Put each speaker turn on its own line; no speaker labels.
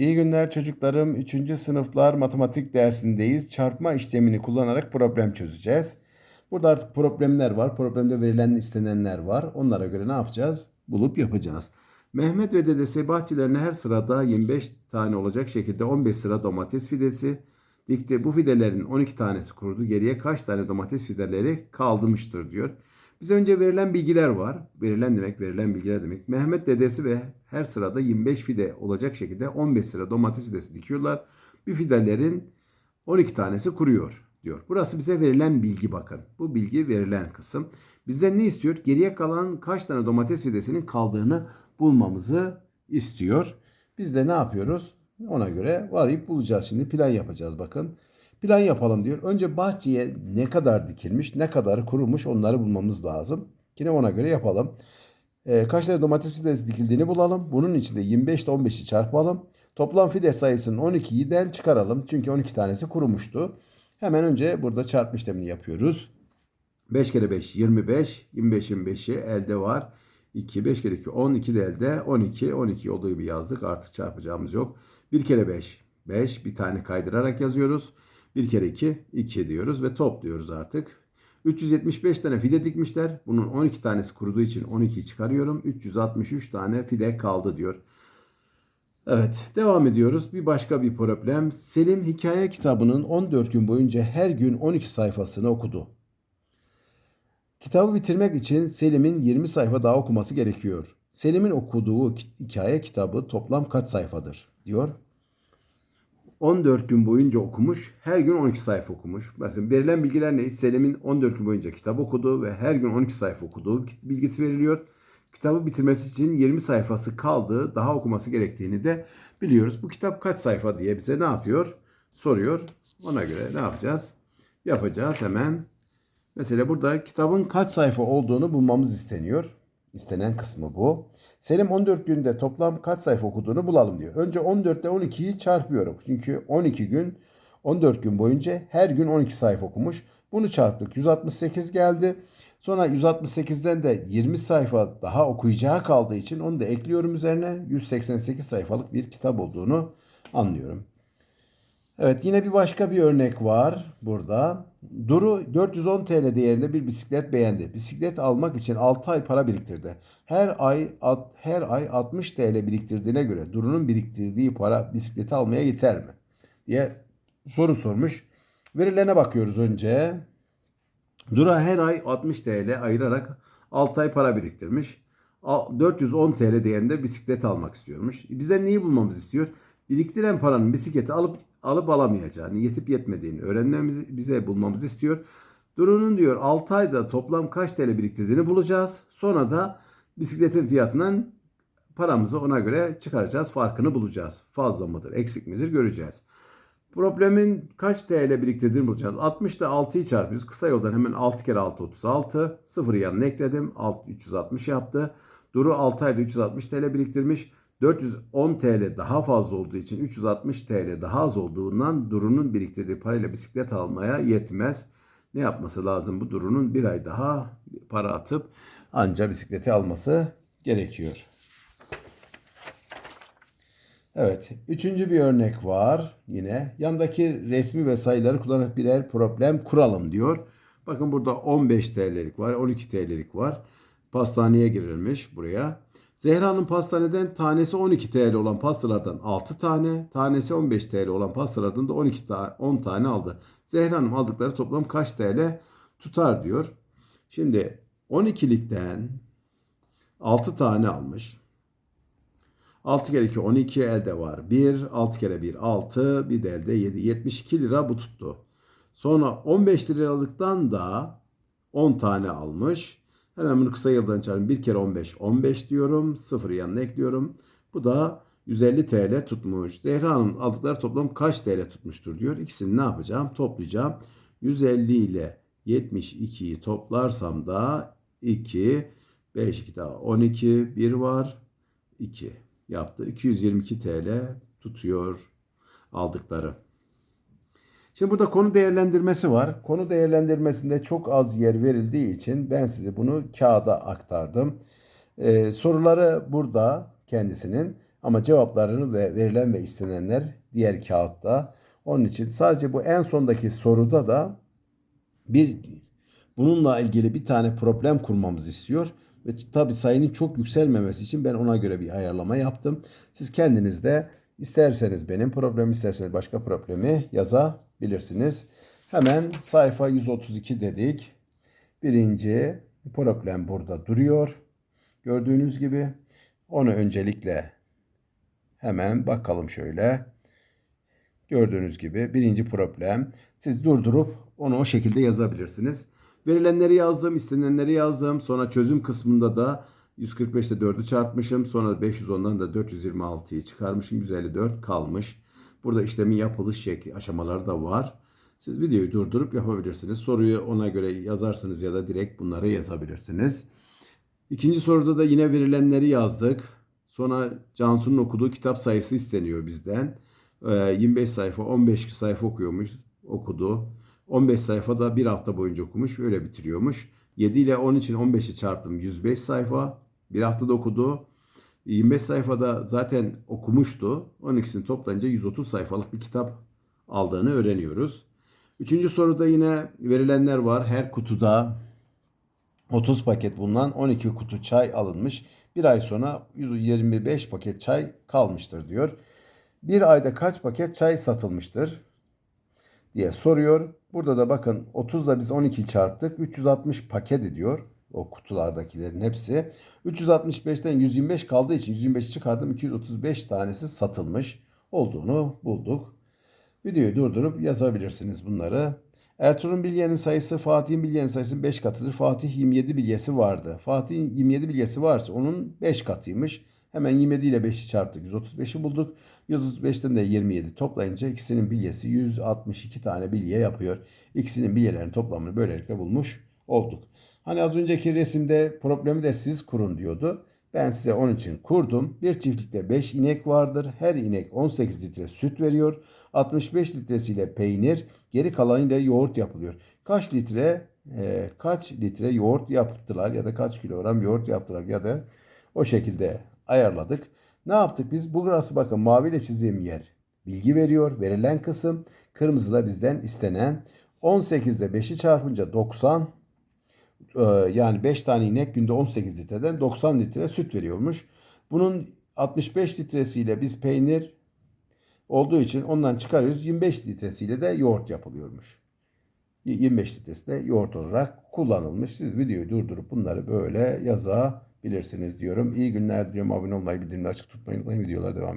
İyi günler çocuklarım. 3. sınıflar matematik dersindeyiz. Çarpma işlemini kullanarak problem çözeceğiz. Burada artık problemler var. Problemde verilen istenenler var. Onlara göre ne yapacağız? Bulup yapacağız. Mehmet ve dedesi bahçelerine her sırada 25 tane olacak şekilde 15 sıra domates fidesi dikti. Bu fidelerin 12 tanesi kurudu. Geriye kaç tane domates fideleri kalmıştır diyor. Bize önce verilen bilgiler var. Verilen demek, verilen bilgiler demek. Mehmet dedesi ve her sırada 25 fide olacak şekilde 15 sıra domates fidesi dikiyorlar. Bir fidelerin 12 tanesi kuruyor diyor. Burası bize verilen bilgi bakın. Bu bilgi verilen kısım. Bizden ne istiyor? Geriye kalan kaç tane domates fidesinin kaldığını bulmamızı istiyor. Biz de ne yapıyoruz? Ona göre varayıp bulacağız. Şimdi plan yapacağız bakın. Plan yapalım diyor. Önce bahçeye ne kadar dikilmiş, ne kadar kurumuş onları bulmamız lazım. Yine ona göre yapalım. Ee, kaç tane domates fidesi dikildiğini bulalım. Bunun içinde 25 ile 15'i çarpalım. Toplam fide sayısının 12'den çıkaralım. Çünkü 12 tanesi kurumuştu. Hemen önce burada çarpma işlemini yapıyoruz. 5 kere 5 25. 25 25'i elde var. 2 5 kere 2 10 2 de elde 12 12 olduğu gibi yazdık. Artık çarpacağımız yok. 1 kere 5 5 bir tane kaydırarak yazıyoruz. 1 kere 2 2 diyoruz ve topluyoruz artık. 375 tane fide dikmişler. Bunun 12 tanesi kuruduğu için 12'yi çıkarıyorum. 363 tane fide kaldı diyor. Evet devam ediyoruz. Bir başka bir problem. Selim hikaye kitabının 14 gün boyunca her gün 12 sayfasını okudu. Kitabı bitirmek için Selim'in 20 sayfa daha okuması gerekiyor. Selim'in okuduğu hikaye kitabı toplam kaç sayfadır diyor. 14 gün boyunca okumuş. Her gün 12 sayfa okumuş. Mesela verilen bilgiler ne? Selim'in 14 gün boyunca kitap okuduğu ve her gün 12 sayfa okuduğu bilgisi veriliyor. Kitabı bitirmesi için 20 sayfası kaldı. Daha okuması gerektiğini de biliyoruz. Bu kitap kaç sayfa diye bize ne yapıyor? Soruyor. Ona göre ne yapacağız? Yapacağız hemen. Mesela burada kitabın kaç sayfa olduğunu bulmamız isteniyor. İstenen kısmı bu. Selim 14 günde toplam kaç sayfa okuduğunu bulalım diyor. Önce 14 ile 12'yi çarpıyorum. Çünkü 12 gün 14 gün boyunca her gün 12 sayfa okumuş. Bunu çarptık. 168 geldi. Sonra 168'den de 20 sayfa daha okuyacağı kaldığı için onu da ekliyorum üzerine. 188 sayfalık bir kitap olduğunu anlıyorum. Evet yine bir başka bir örnek var burada. Duru 410 TL değerinde bir bisiklet beğendi. Bisiklet almak için 6 ay para biriktirdi. Her ay her ay 60 TL biriktirdiğine göre Duru'nun biriktirdiği para bisikleti almaya yeter mi? diye soru sormuş. Verilene bakıyoruz önce. Duru her ay 60 TL ayırarak 6 ay para biriktirmiş. 410 TL değerinde bisiklet almak istiyormuş. Bizden neyi bulmamızı istiyor? Biriktiren paranın bisikleti alıp alıp alamayacağını, yetip yetmediğini öğrenmemizi bize bulmamızı istiyor. Duru'nun diyor 6 ayda toplam kaç TL biriktirdiğini bulacağız. Sonra da bisikletin fiyatından paramızı ona göre çıkaracağız. Farkını bulacağız. Fazla mıdır, eksik midir göreceğiz. Problemin kaç TL biriktirdiğini bulacağız. 60 ile 6'yı çarpıyoruz. Kısa yoldan hemen 6 kere 6 36. Sıfırı yanına ekledim. 6, 360 yaptı. Duru 6 ayda 360 TL biriktirmiş. 410 TL daha fazla olduğu için 360 TL daha az olduğundan Duru'nun biriktirdiği parayla bisiklet almaya yetmez. Ne yapması lazım bu Duru'nun bir ay daha para atıp anca bisikleti alması gerekiyor. Evet, üçüncü bir örnek var yine. Yandaki resmi ve sayıları kullanarak birer problem kuralım diyor. Bakın burada 15 TL'lik var, 12 TL'lik var. Pastaneye girilmiş buraya. Zehra'nın pastaneden tanesi 12 TL olan pastalardan 6 tane, tanesi 15 TL olan pastalardan da 12 ta 10 tane aldı. Zehra'nın aldıkları toplam kaç TL tutar diyor. Şimdi 12'likten 6 tane almış. 6 kere 2 12 elde var. 1, 6 kere 1 6, bir de elde 7. 72 lira bu tuttu. Sonra 15 liralıktan da 10 tane almış. Hemen bunu kısa yıldan çarpın. 1 kere 15 15 diyorum. 0 yanına ekliyorum. Bu da 150 TL tutmuş. Zehra'nın aldıkları toplam kaç TL tutmuştur diyor. İkisini ne yapacağım? Toplayacağım. 150 ile 72'yi toplarsam da 2, 5 2 daha 12, 1 var. 2 yaptı. 222 TL tutuyor aldıkları. Şimdi burada konu değerlendirmesi var. Konu değerlendirmesinde çok az yer verildiği için ben size bunu kağıda aktardım. Ee, soruları burada kendisinin Ama cevaplarını ve verilen ve istenenler diğer kağıtta. Onun için sadece bu en sondaki soruda da bir bununla ilgili bir tane problem kurmamızı istiyor. Ve tabi sayının çok yükselmemesi için ben ona göre bir ayarlama yaptım. Siz kendiniz de isterseniz benim problemi isterseniz başka problemi yazabilirsiniz. Hemen sayfa 132 dedik. Birinci problem burada duruyor. Gördüğünüz gibi onu öncelikle hemen bakalım şöyle. Gördüğünüz gibi birinci problem. Siz durdurup onu o şekilde yazabilirsiniz. Verilenleri yazdım, istenenleri yazdım. Sonra çözüm kısmında da 145'te 4'ü çarpmışım. Sonra 510'dan da 426'yı çıkarmışım. 154 kalmış. Burada işlemin yapılış şekli aşamaları da var. Siz videoyu durdurup yapabilirsiniz. Soruyu ona göre yazarsınız ya da direkt bunları yazabilirsiniz. İkinci soruda da yine verilenleri yazdık. Sonra Cansu'nun okuduğu kitap sayısı isteniyor bizden. Ee, 25 sayfa, 15 sayfa okuyormuş, okudu. 15 sayfada bir hafta boyunca okumuş, öyle bitiriyormuş. 7 ile 10 için 15'i çarptım 105 sayfa. Bir haftada okudu. 25 sayfada zaten okumuştu. 12'sini toplayınca 130 sayfalık bir kitap aldığını öğreniyoruz. Üçüncü soruda yine verilenler var. Her kutuda 30 paket bulunan 12 kutu çay alınmış. Bir ay sonra 125 paket çay kalmıştır diyor. Bir ayda kaç paket çay satılmıştır diye soruyor. Burada da bakın 30 ile biz 12 çarptık. 360 paket ediyor. O kutulardakilerin hepsi. 365'ten 125 kaldığı için 125 çıkardım. 235 tanesi satılmış olduğunu bulduk. Videoyu durdurup yazabilirsiniz bunları. Ertuğrul Bilge'nin sayısı Fatih'in Bilge'nin sayısının 5 katıdır. Fatih 27 bilyesi vardı. Fatih'in 27 bilyesi varsa onun 5 katıymış. Hemen 27 ile 5'i çarptık. 135'i bulduk. 135'ten de 27 toplayınca ikisinin bilyesi 162 tane bilye yapıyor. İkisinin bilyelerin toplamını böylelikle bulmuş olduk. Hani az önceki resimde problemi de siz kurun diyordu. Ben size onun için kurdum. Bir çiftlikte 5 inek vardır. Her inek 18 litre süt veriyor. 65 litresiyle peynir, geri kalanıyla yoğurt yapılıyor. Kaç litre e, kaç litre yoğurt yaptılar ya da kaç kilogram yoğurt yaptılar ya da o şekilde ayarladık. Ne yaptık biz? Bu grafı bakın maviyle çizdiğim yer bilgi veriyor. Verilen kısım kırmızı da bizden istenen 18'de 5'i çarpınca 90 ee, yani 5 tane inek günde 18 litreden 90 litre süt veriyormuş. Bunun 65 litresiyle biz peynir olduğu için ondan çıkarıyoruz. 25 litresiyle de yoğurt yapılıyormuş. 25 litresi de yoğurt olarak kullanılmış. Siz videoyu durdurup bunları böyle yazabilirsiniz diyorum. İyi günler diliyorum. Abone olmayı, bildirimleri açık tutmayı unutmayın. Videolar devam